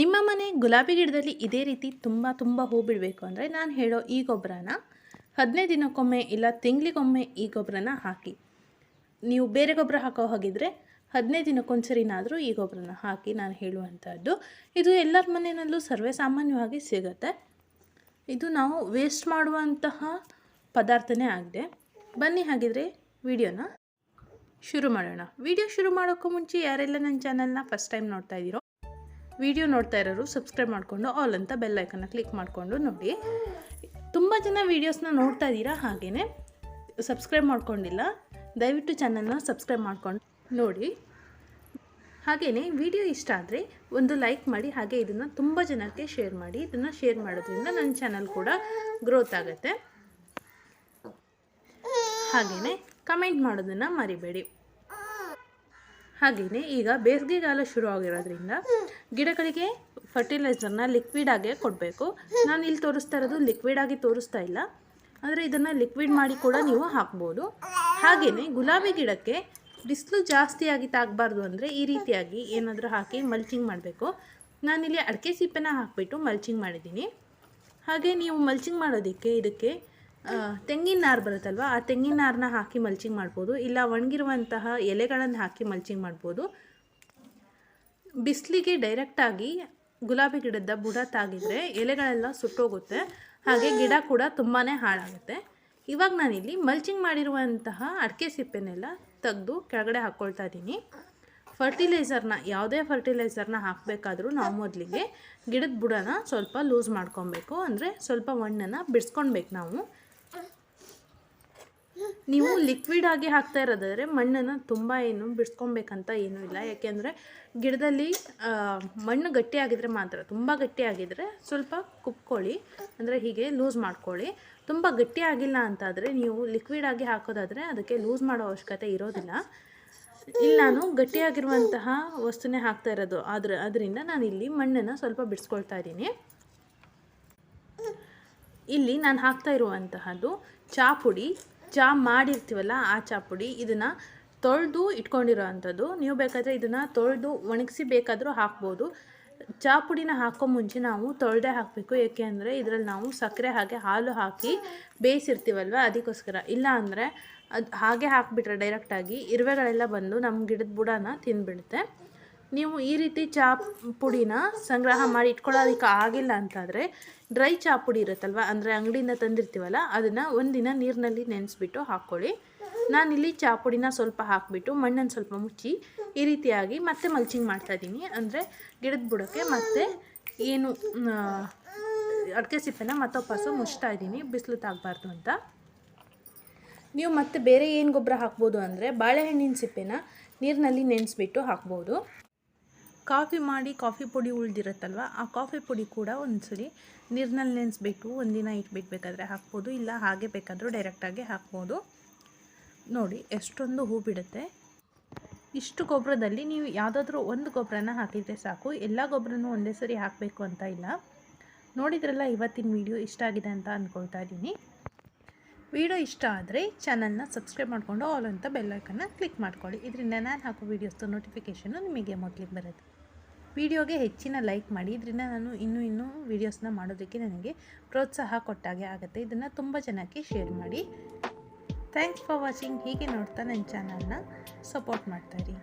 ನಿಮ್ಮ ಮನೆ ಗುಲಾಬಿ ಗಿಡದಲ್ಲಿ ಇದೇ ರೀತಿ ತುಂಬ ತುಂಬ ಹೂ ಬಿಡಬೇಕು ಅಂದರೆ ನಾನು ಹೇಳೋ ಈ ಗೊಬ್ಬರನ ಹದಿನೈದು ದಿನಕ್ಕೊಮ್ಮೆ ಇಲ್ಲ ತಿಂಗಳಿಗೊಮ್ಮೆ ಈ ಗೊಬ್ಬರನ ಹಾಕಿ. ನೀವು ಬೇರೆ ಗೊಬ್ಬರ ಹಾಕೋ ಹಾಗಿದ್ರೆ ಹದಿನೈದು ದಿನಕ್ಕೊಂದ್ಸರಿನಾದರೂ ಈ ಗೊಬ್ಬರನ ಹಾಕಿ ನಾನು ಹೇಳುವಂಥದ್ದು ಇದು ಎಲ್ಲರ ಮನೆಯಲ್ಲೂ ಸರ್ವೇ ಸಾಮಾನ್ಯವಾಗಿ ಸಿಗುತ್ತೆ. ಇದು ನಾವು ವೇಸ್ಟ್ ಮಾಡುವಂತಹ ಪದಾರ್ಥನೇ ಆಗಿದೆ. ಬನ್ನಿ ಹಾಗಿದ್ರೆ ವಿಡಿಯೋನ ಶುರು ಮಾಡೋಣ. ವಿಡಿಯೋ ಶುರು ಮಾಡೋಕ್ಕೂ ಮುಂಚೆ ಯಾರೆಲ್ಲ ನನ್ನ ಚಾನಲ್ನ ಫಸ್ಟ್ ಟೈಮ್ ನೋಡ್ತಾ ಇದ್ದೀರೋ ವಿಡಿಯೋ ನೋಡ್ತಾ ಇರೋರು ಸಬ್ಸ್ಕ್ರೈಬ್ ಮಾಡಿಕೊಂಡು ಆಲ್ ಅಂತ ಬೆಲ್ಲೈಕನ್ನ ಕ್ಲಿಕ್ ಮಾಡಿಕೊಂಡು ನೋಡಿ. ತುಂಬ ಜನ ವೀಡಿಯೋಸ್ನ ನೋಡ್ತಾ ಇದ್ದೀರಾ ಹಾಗೆಯೇ ಸಬ್ಸ್ಕ್ರೈಬ್ ಮಾಡ್ಕೊಂಡಿಲ್ಲ, ದಯವಿಟ್ಟು ಚಾನಲ್ನ ಸಬ್ಸ್ಕ್ರೈಬ್ ಮಾಡ್ಕೊಂಡು ನೋಡಿ. ಹಾಗೆಯೇ ವಿಡಿಯೋ ಇಷ್ಟ ಆದರೆ ಒಂದು ಲೈಕ್ ಮಾಡಿ, ಹಾಗೆ ಇದನ್ನು ತುಂಬ ಜನಕ್ಕೆ ಶೇರ್ ಮಾಡಿ, ಇದನ್ನು ಶೇರ್ ಮಾಡೋದ್ರಿಂದ ನನ್ನ ಚಾನಲ್ ಕೂಡ ಗ್ರೋತ್ ಆಗುತ್ತೆ. ಹಾಗೆಯೇ ಕಮೆಂಟ್ ಮಾಡೋದನ್ನು ಮರಿಬೇಡಿ. ಹಾಗೆಯೇ ಈಗ ಬೇಸಿಗೆಗಾಲ ಶುರು ಆಗಿರೋದ್ರಿಂದ ಗಿಡಗಳಿಗೆ ಫರ್ಟಿಲೈಸರ್ನ ಲಿಕ್ವಿಡ್ ಆಗೇ ಕೊಡಬೇಕು. ನಾನು ಇಲ್ಲಿ ತೋರಿಸ್ತಾ ಇರೋದು ಲಿಕ್ವಿಡ್ ಆಗಿ ತೋರಿಸ್ತಾ ಇಲ್ಲ. ಆದರೆ ಇದನ್ನು ಲಿಕ್ವಿಡ್ ಮಾಡಿ ಕೂಡ ನೀವು ಹಾಕ್ಬೋದು. ಹಾಗೆಯೇ ಗುಲಾಬಿ ಗಿಡಕ್ಕೆ ಬಿಸಿಲು ಜಾಸ್ತಿಯಾಗಿ ತಾಗಬಾರ್ದು ಅಂದರೆ ಈ ರೀತಿಯಾಗಿ ಏನಾದರೂ ಹಾಕಿ ಮಲ್ಚಿಂಗ್ ಮಾಡಬೇಕು. ನಾನಿಲ್ಲಿ ಅಡಿಕೆ ಸಿಪ್ಪೆನ ಹಾಕಿಬಿಟ್ಟು ಮಲ್ಚಿಂಗ್ ಮಾಡಿದ್ದೀನಿ. ಹಾಗೆ ನೀವು ಮಲ್ಚಿಂಗ್ ಮಾಡೋದಕ್ಕೆ ಇದಕ್ಕೆ ತೆಂಗಿನ ನಾರು ಬರುತ್ತಲ್ವ? ಆ ತೆಂಗಿನ ನಾರನ್ನ ಹಾಕಿ ಮಲ್ಚಿಂಗ್ ಮಾಡ್ಬೋದು. ಇಲ್ಲ, ಒಣಗಿರುವಂತಹ ಎಲೆಗಳನ್ನು ಹಾಕಿ ಮಲ್ಚಿಂಗ್ ಮಾಡ್ಬೋದು. ಬಿಸಿಲಿಗೆ ಡೈರೆಕ್ಟಾಗಿ ಗುಲಾಬಿ ಗಿಡದ ಬುಡ ತಾಗಿದರೆ ಎಲೆಗಳೆಲ್ಲ ಸುಟ್ಟೋಗುತ್ತೆ. ಹಾಗೆ ಗಿಡ ಕೂಡ ತುಂಬಾ ಹಾಳಾಗುತ್ತೆ. ಇವಾಗ ನಾನಿಲ್ಲಿ ಮಲ್ಚಿಂಗ್ ಮಾಡಿರುವಂತಹ ಅಡಿಕೆ ಸಿಪ್ಪೆನೆಲ್ಲ ತೆಗೆದು ಕೆಳಗಡೆ ಹಾಕ್ಕೊಳ್ತಾ ಇದ್ದೀನಿ. ಫರ್ಟಿಲೈಸರ್ನ ಯಾವುದೇ ಫರ್ಟಿಲೈಸರ್ನ ಹಾಕಬೇಕಾದ್ರೂ ನಾವು ಮೊದಲಿಗೆ ಗಿಡದ ಬುಡನ ಸ್ವಲ್ಪ ಲೂಸ್ ಮಾಡ್ಕೊಬೇಕು. ಅಂದರೆ ಸ್ವಲ್ಪ ಮಣ್ಣನ್ನು ಬಿಡಿಸ್ಕೊಳ್ಬೇಕು ನಾವು. ನೀವು ಲಿಕ್ವಿಡ್ ಆಗಿ ಹಾಕ್ತಾ ಇರೋದಾದರೆ ಮಣ್ಣನ್ನು ತುಂಬ ಏನು ಬಿಡಿಸ್ಕೊಬೇಕಂತ ಏನೂ ಇಲ್ಲ. ಯಾಕೆಂದರೆ ಗಿಡದಲ್ಲಿ ಮಣ್ಣು ಗಟ್ಟಿಯಾಗಿದ್ದರೆ ಮಾತ್ರ, ತುಂಬ ಗಟ್ಟಿಯಾಗಿದ್ದರೆ ಸ್ವಲ್ಪ ಕುಪ್ಕೊಳ್ಳಿ, ಅಂದರೆ ಹೀಗೆ ಲೂಸ್ ಮಾಡ್ಕೊಳ್ಳಿ. ತುಂಬ ಗಟ್ಟಿಯಾಗಿಲ್ಲ ಅಂತಾದರೆ ನೀವು ಲಿಕ್ವಿಡ್ ಆಗಿ ಹಾಕೋದಾದರೆ ಅದಕ್ಕೆ ಲೂಸ್ ಮಾಡೋ ಅವಶ್ಯಕತೆ ಇರೋದಿಲ್ಲ. ಇಲ್ಲಿ ನಾನು ಗಟ್ಟಿಯಾಗಿರುವಂತಹ ವಸ್ತುನೇ ಹಾಕ್ತಾ ಇರೋದು. ಆದ್ರ ಅದರಿಂದ ನಾನು ಇಲ್ಲಿ ಮಣ್ಣನ್ನು ಸ್ವಲ್ಪ ಬಿಡಿಸ್ಕೊಳ್ತಾ ಇದ್ದೀನಿ. ಇಲ್ಲಿ ನಾನು ಹಾಕ್ತಾ ಇರುವಂತಹದ್ದು ಚಾ ಪುಡಿ. ಚಾ ಮಾಡಿರ್ತೀವಲ್ಲ ಆ ಚಾ ಪುಡಿ, ಇದನ್ನು ತೊಳೆದು ಇಟ್ಕೊಂಡಿರೋ ಅಂಥದ್ದು. ನೀವು ಬೇಕಾದರೆ ಇದನ್ನು ತೊಳೆದು ಒಣಗಿಸಿ ಬೇಕಾದರೂ ಹಾಕ್ಬೋದು. ಚಾ ಪುಡಿನ ಹಾಕೋ ಮುಂಚೆ ನಾವು ತೊಳೆದೇ ಹಾಕಬೇಕು. ಏಕೆ ಅಂದರೆ ಇದರಲ್ಲಿ ನಾವು ಸಕ್ಕರೆ ಹಾಗೆ ಹಾಲು ಹಾಕಿ ಬೇಯಿಸಿರ್ತೀವಲ್ವ? ಅದಕ್ಕೋಸ್ಕರ. ಇಲ್ಲ ಅಂದರೆ ಅದು ಹಾಗೆ ಹಾಕಿಬಿಟ್ರೆ ಡೈರೆಕ್ಟಾಗಿ ಇರುವೆಗಳೆಲ್ಲ ಬಂದು ನಮ್ಮ ಗಿಡದ ಬುಡನ ತಿಂದ್ಬಿಡುತ್ತೆ ನೀವು ಈ ರೀತಿ ಚಹಾ ಪುಡಿನ ಸಂಗ್ರಹ ಮಾಡಿ ಇಟ್ಕೊಳ್ಳೋದಕ್ಕೆ ಆಗಿಲ್ಲ ಅಂತಾದರೆ ಡ್ರೈ ಚಹಾ ಪುಡಿ ಇರುತ್ತಲ್ವ, ಅಂದರೆ ಅಂಗಡಿಯಿಂದ ತಂದಿರ್ತೀವಲ್ಲ, ಅದನ್ನು ಒಂದಿನ ನೀರಿನಲ್ಲಿ ನೆನೆಸ್ಬಿಟ್ಟು ಹಾಕ್ಕೊಳ್ಳಿ. ನಾನಿಲ್ಲಿ ಚಹಾ ಪುಡಿನ ಸ್ವಲ್ಪ ಹಾಕಿಬಿಟ್ಟು ಮಣ್ಣನ್ನು ಸ್ವಲ್ಪ ಮುಚ್ಚಿ ಈ ರೀತಿಯಾಗಿ ಮತ್ತೆ ಮಲ್ಚಿಂಗ್ ಮಾಡ್ತಾಯಿದ್ದೀನಿ ಅಂದರೆ ಗಿಡದ ಬುಡಕ್ಕೆ ಮತ್ತೆ ಏನು ಅಡಿಕೆ ಸಿಪ್ಪೆನ ಮತ್ತೊಪ್ಪಾಸು ಮುಚ್ತಾ ಇದ್ದೀನಿ, ಬಿಸಿಲು ತಾಗಬಾರ್ದು ಅಂತ. ನೀವು ಮತ್ತೆ ಬೇರೆ ಏನು ಗೊಬ್ಬರ ಹಾಕ್ಬೋದು ಅಂದರೆ ಬಾಳೆಹಣ್ಣಿನ ಸಿಪ್ಪೆನ ನೀರಿನಲ್ಲಿ ನೆನೆಸ್ಬಿಟ್ಟು ಹಾಕ್ಬೋದು. ಕಾಫಿ ಮಾಡಿ ಕಾಫಿ ಪುಡಿ ಉಳಿದಿರುತ್ತಲ್ವ, ಆ ಕಾಫಿ ಪುಡಿ ಕೂಡ ಒಂದ್ಸರಿ ನೀರಿನಲ್ಲಿ ನೆನೆಸ್ಬಿಟ್ಟು ಒಂದಿನ ಇಟ್ಬಿಟ್ಬೇಕಾದ್ರೆ ಹಾಕ್ಬೋದು, ಇಲ್ಲ ಹಾಗೆ ಬೇಕಾದರೂ ಡೈರೆಕ್ಟಾಗಿ ಹಾಕ್ಬೋದು. ನೋಡಿ, ಎಷ್ಟೊಂದು ಹೂ ಬಿಡುತ್ತೆ. ಇಷ್ಟು ಗೊಬ್ಬರದಲ್ಲಿ ನೀವು ಯಾವುದಾದ್ರೂ ಒಂದು ಗೊಬ್ಬರನ ಹಾಕಿದರೆ ಸಾಕು, ಎಲ್ಲ ಗೊಬ್ಬರನೂ ಒಂದೇ ಸರಿ ಹಾಕಬೇಕು ಅಂತ ಇಲ್ಲ. ನೋಡಿದ್ರಲ್ಲ, ಇವತ್ತಿನ ವಿಡಿಯೋ ಇಷ್ಟ ಆಗಿದೆ ಅಂತ ಅಂದ್ಕೊಳ್ತಾ ಇದ್ದೀನಿ. ವಿಡಿಯೋ ಇಷ್ಟ ಆದರೆ ಚಾನಲ್ನ ಸಬ್ಸ್ಕ್ರೈಬ್ ಮಾಡಿಕೊಂಡು ಆಲ್ ಅಂತ ಬೆಲ್ಲೈಕನ್ನ ಕ್ಲಿಕ್ ಮಾಡ್ಕೊಳ್ಳಿ. ಇದರಿಂದ ನಾನು ಹಾಕೋ ವೀಡಿಯೋಸ್ದು ನೋಟಿಫಿಕೇಷನು ನಿಮಗೆ ಮೊದಲಿಗೆ ಬರುತ್ತೆ. ವಿಡಿಯೋಗೆ ಹೆಚ್ಚಿನ ಲೈಕ್ ಮಾಡಿ. ಇದರಿಂದ ನಾನು ಇನ್ನೂ ಇನ್ನೂ ವೀಡಿಯೋಸ್ನ ಮಾಡೋದಕ್ಕೆ ನನಗೆ ಪ್ರೋತ್ಸಾಹ ಕೊಟ್ಟಾಗೆ ಆಗುತ್ತೆ. ಇದನ್ನು ತುಂಬ ಜನಕ್ಕೆ ಶೇರ್ ಮಾಡಿ. Thanks for watching. ಹೀಗೆ ನೋಡ್ತಾ ನನ್ನ ಚಾನಲ್ನ ಸಪೋರ್ಟ್ ಮಾಡ್ತಾಯಿರಿ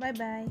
ಬಾಯ್ ಬಾಯ್.